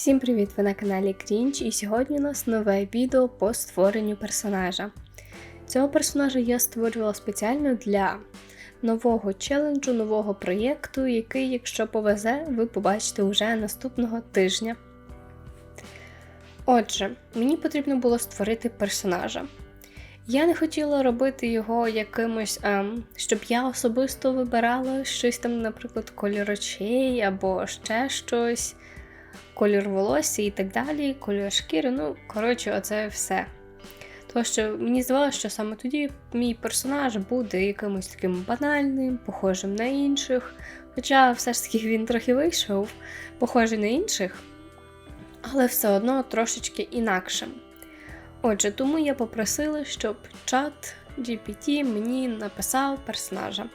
Всім привіт! Ви на каналі Крінч, і сьогодні у нас нове відео по створенню персонажа. Цього персонажа я створювала спеціально для нового челенджу, нового проєкту, який, якщо повезе, ви побачите вже наступного тижня. Отже, мені потрібно було створити персонажа. Я не хотіла робити його якимось, ем, щоб я особисто вибирала щось там, наприклад, кольор очей або ще щось колір волосся і так далі, кольор шкіри. Ну, коротше, оце все. Тому що мені здавалося, що саме тоді мій персонаж буде якимось таким банальним, похожим на інших. Хоча все ж таки він трохи вийшов, похожий на інших, але все одно трошечки інакшим. Отже, тому я попросила, щоб чат GPT мені написав персонажа.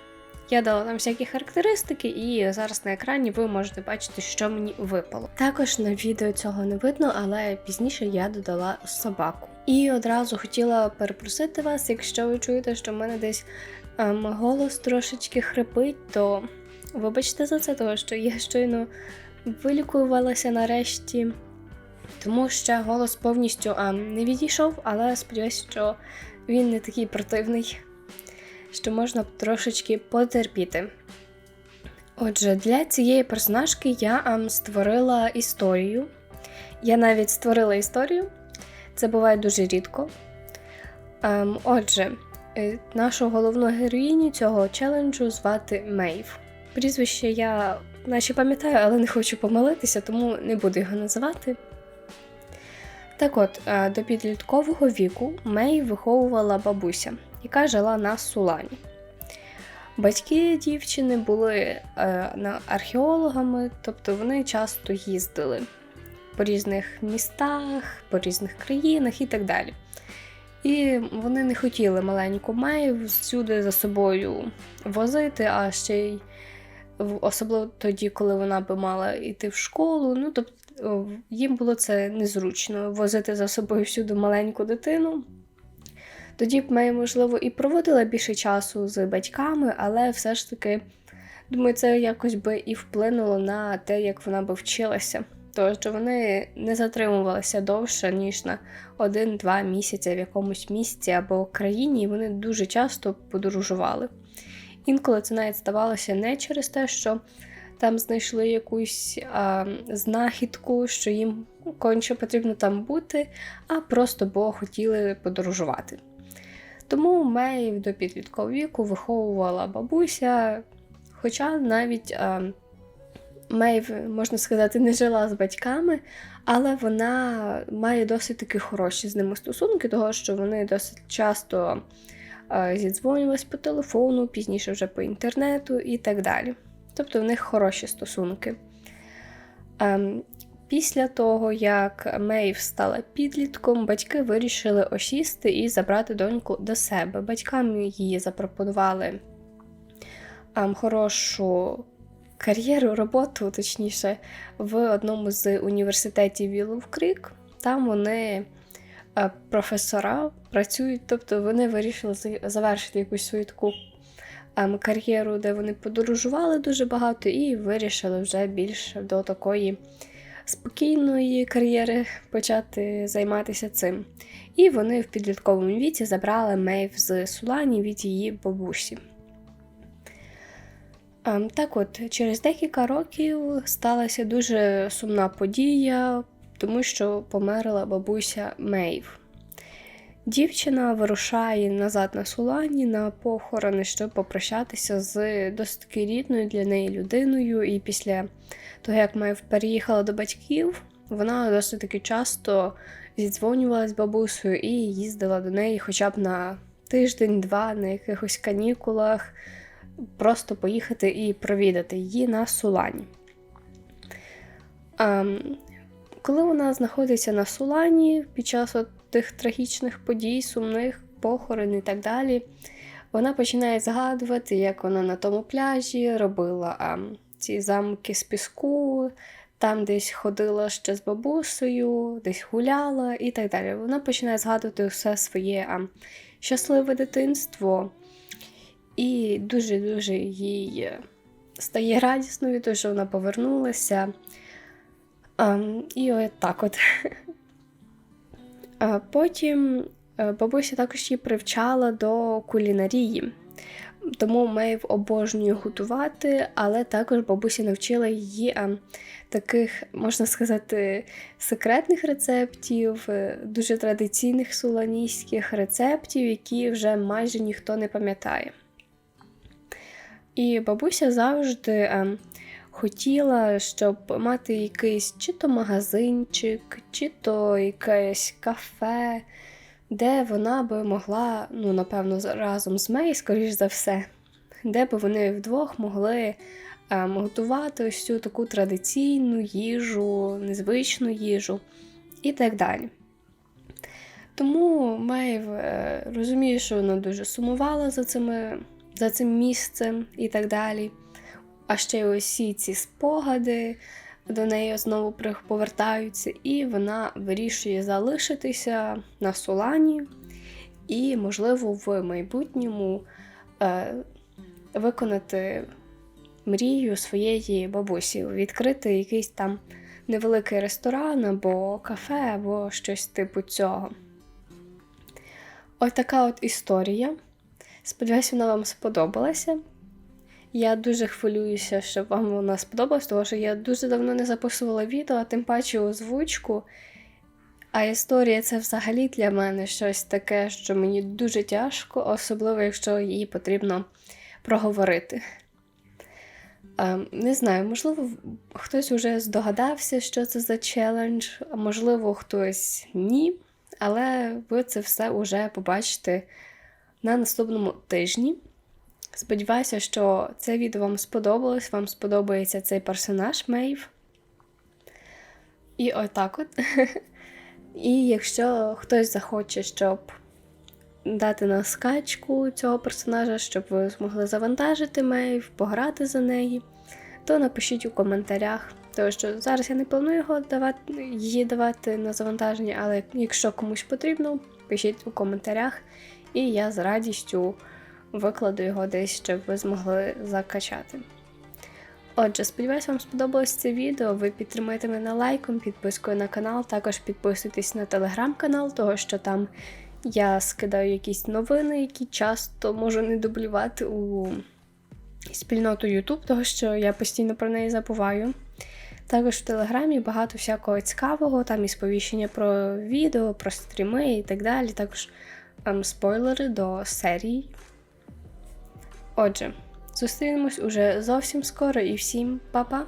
Я дала там всякі характеристики, і зараз на екрані ви можете бачити, що мені випало. Також на відео цього не видно, але пізніше я додала собаку. І одразу хотіла перепросити вас, якщо ви чуєте, що в мене десь ем, голос трошечки хрипить, то вибачте за це, тому що я щойно вилікувалася нарешті. Тому ще голос повністю ем, не відійшов, але сподіваюся, що він не такий противний що можна трошечки потерпіти. Отже, для цієї персонажки я ам, створила історію. Я навіть створила історію, це буває дуже рідко. Ам, отже, е, нашу головну героїню цього челенджу звати Мейв. Прізвище я наче пам'ятаю, але не хочу помилитися, тому не буду його називати. Так от, е, до підліткового віку Мей виховувала бабуся яка жила на Сулані. Батьки дівчини були е, археологами, тобто вони часто їздили по різних містах, по різних країнах і так далі. І вони не хотіли маленьку Мею всюди за собою возити, а ще й особливо тоді, коли вона би мала йти в школу. Ну, тобто їм було це незручно возити за собою всюди маленьку дитину. Тоді б ми, можливо, і проводила більше часу з батьками, але все ж таки, думаю, це якось би і вплинуло на те, як вона би вчилася. Що вони не затримувалися довше, ніж на один-два місяці в якомусь місці або країні, і вони дуже часто подорожували. Інколи це навіть ставалося не через те, що там знайшли якусь а, знахідку, що їм конче потрібно там бути, а просто бо хотіли подорожувати. Тому Мейв до підліткового віку виховувала бабуся, хоча навіть Мейв, можна сказати, не жила з батьками, але вона має досить таки хороші з ними стосунки, того що вони досить часто зідзвонювались по телефону, пізніше вже по інтернету і так далі. Тобто в них хороші стосунки. Ем, Після того, як Мейв стала підлітком, батьки вирішили осісти і забрати доньку до себе. Батькам її запропонували ам, хорошу кар'єру, роботу, точніше, в одному з університетів Вілов Крік. Там вони а, професора працюють, тобто вони вирішили завершити якусь свою таку ам, кар'єру, де вони подорожували дуже багато, і вирішили вже більше до такої спокійної кар'єри почати займатися цим. І вони в підлітковому віці забрали Мейв з Сулані від її бабусі. Так от, через декілька років сталася дуже сумна подія, тому що померла бабуся Мейв. Дівчина вирушає назад на Сулані на похорони, щоб попрощатися з досить рідною для неї людиною. І після того, як Майв переїхала до батьків, вона досить таки часто зідзвонювалася з бабусею і їздила до неї хоча б на тиждень-два на якихось канікулах, просто поїхати і провідати її на Сулані. Ем, коли вона знаходиться на Сулані під час от тих трагічних подій, сумних похорон і так далі, вона починає згадувати, як вона на тому пляжі робила а, ці замки з піску, там десь ходила ще з бабусею, десь гуляла і так далі. Вона починає згадувати все своє а, щасливе дитинство, і дуже-дуже їй стає радісною, тому що вона повернулася. Ем, і от так от. А потім е, бабуся також її привчала до кулінарії. Тому Мейв обожнює готувати, але також бабуся навчила її таких, можна сказати, секретних рецептів, е, дуже традиційних суланійських рецептів, які вже майже ніхто не пам'ятає. І бабуся завжди хотіла, щоб мати якийсь чи то магазинчик, чи то якесь кафе де вона би могла, ну, напевно, разом з Мей, скоріш за все, де би вони вдвох могли ем, готувати ось цю таку традиційну їжу, незвичну їжу і так далі. Тому Мейв е, розуміє, що вона дуже сумувала за, цими, за цим місцем і так далі. А ще й усі ці спогади до неї знову повертаються, і вона вирішує залишитися на Солані і, можливо, в майбутньому е, виконати мрію своєї бабусі, відкрити якийсь там невеликий ресторан або кафе, або щось типу цього. Ось така от історія. Сподіваюся, вона вам сподобалася. Я дуже хвилююся, щоб вам вона сподобалась, тому що я дуже давно не записувала відео, а тим паче озвучку. А історія це взагалі для мене щось таке, що мені дуже тяжко, особливо, якщо її потрібно проговорити. Ем, не знаю, можливо, хтось вже здогадався, що це за челендж, можливо, хтось ні. Але ви це все вже побачите на наступному тижні. Сподіваюся, що це відео вам сподобалось, вам сподобається цей персонаж Мейв. І отак от. І якщо хтось захоче, щоб дати на скачку цього персонажа, щоб ви змогли завантажити Мейв, пограти за неї, то напишіть у коментарях. Тому що зараз я не планую його давати, її давати на завантаження, але якщо комусь потрібно, пишіть у коментарях, і я з радістю викладу його десь, щоб ви змогли закачати. Отже, сподіваюся, вам сподобалось це відео. Ви підтримуєте мене лайком, підпискою на канал, також підписуйтесь на телеграм-канал, того що там я скидаю якісь новини, які часто можу не дублювати у спільноту YouTube, того що я постійно про неї забуваю. Також в Телеграмі багато всякого цікавого, там і сповіщення про відео, про стріми і так далі. Також ем, спойлери до серій. Отже, зустрінемось уже зовсім скоро і всім па-па!